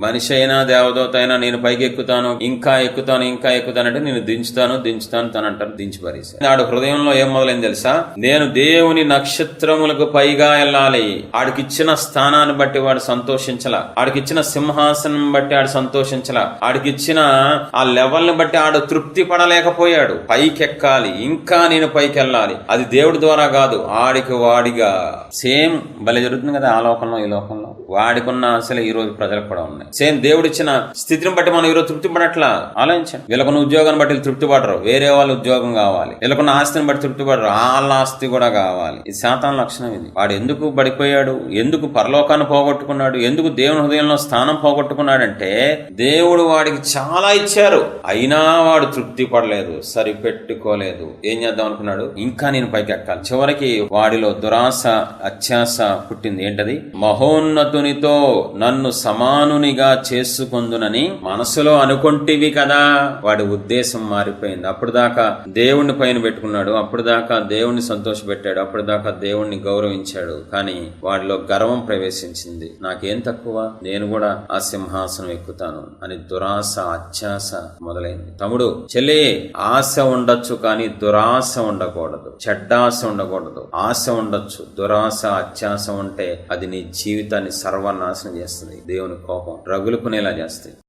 మనిషి అయినా దేవదూత అయినా నేను పైకి ఎక్కుతాను ఇంకా ఎక్కుతాను ఇంకా ఎక్కుతానంటే నేను దించుతాను దించుతాను తను అంటారు దించి పరిసా ఆడు హృదయంలో ఏం మొదలైంది తెలుసా? నేను దేవుని నక్షత్రములకు పైగా వెళ్ళాలి. ఆడికిచ్చిన స్థానాన్ని బట్టి వాడు సంతోషించలా. ఆడికిచ్చిన సింహాసనం బట్టి ఆడు సంతోషించాల. ఆడికిచ్చిన ఆ లెవెల్ని బట్టి ఆడు తృప్తి పడలేకపోయాడు. పైకి ఎక్కాలి ఇంకా నేను పైకి వెళ్ళాలి అది దేవుడి ద్వారా కాదు ఆడికి వాడిగా. సేమ్ భలే జరుగుతుంది కదా ఆ లోకంలో ఈ లోకంలో. వాడికున్న అసలు ఈ రోజు ప్రజలకు కూడా ఉన్నాయి. సేమ్ దేవుడిచ్చిన స్థితిని బట్టి మనం ఈరోజు తృప్తి పడట్లా ఆలోచించండి. వీళ్ళకున్న ఉద్యోగాన్ని బట్టి తృప్తి పడరు వేరే వాళ్ళు ఉద్యోగం కావాలి. వీళ్ళకున్న ఆస్తిని బట్టి తృప్తి పడరు వాళ్ళ ఆస్తి కూడా కావాలి. ఇది శాతం లక్షణం ఇది. వాడు ఎందుకు పడిపోయాడు? ఎందుకు పరలోకాన్ని పోగొట్టుకున్నాడు? ఎందుకు దేవుని హృదయంలో స్థానం పోగొట్టుకున్నాడంటే దేవుడు వాడికి చాలా ఇచ్చారు. అయినా వాడు తృప్తి పడలేదు సరిపెట్టుకోలేదు. ఏం చేద్దాం అనుకున్నాడు? ఇంకా నేను పైకి ఎక్కాలి చివరికి వాడిలో దురాశ అత్యాస పుట్టింది. ఏంటది? మహోన్నతునితో నన్ను సమానునిగా చేసుకొందునని మనసులో అనుకుంటేవి కదా. వాడి ఉద్దేశం మారిపోయింది. అప్పుడు దాకా దేవుణ్ణి పైన పెట్టుకున్నాడు. అప్పుడు దాకా దేవుణ్ణి సంతోష పెట్టాడు అప్పుడు దాకా దేవుణ్ణి గౌరవించాడు. కానీ వాడిలో గర్వం ప్రవేశించింది. నాకేం తక్కువ? నేను కూడా ఆ సింహాసనం ఎక్కుతాను అని దురాశ అత్యాస మొదలైంది. తమ్ముడు చెల్లి ఆశ ఉండొచ్చు కానీ దురాశ ఉండకూడదు. చెడ్డాశ ఉండకూడదు. ఆశ ఉండొచ్చు. దురాశ అత్యాస ఉంటే అది నీ జీవితాన్ని సర్వనాశనం చేస్తుంది. దేవుని కోపం రగులుకునేలా చేస్తాయి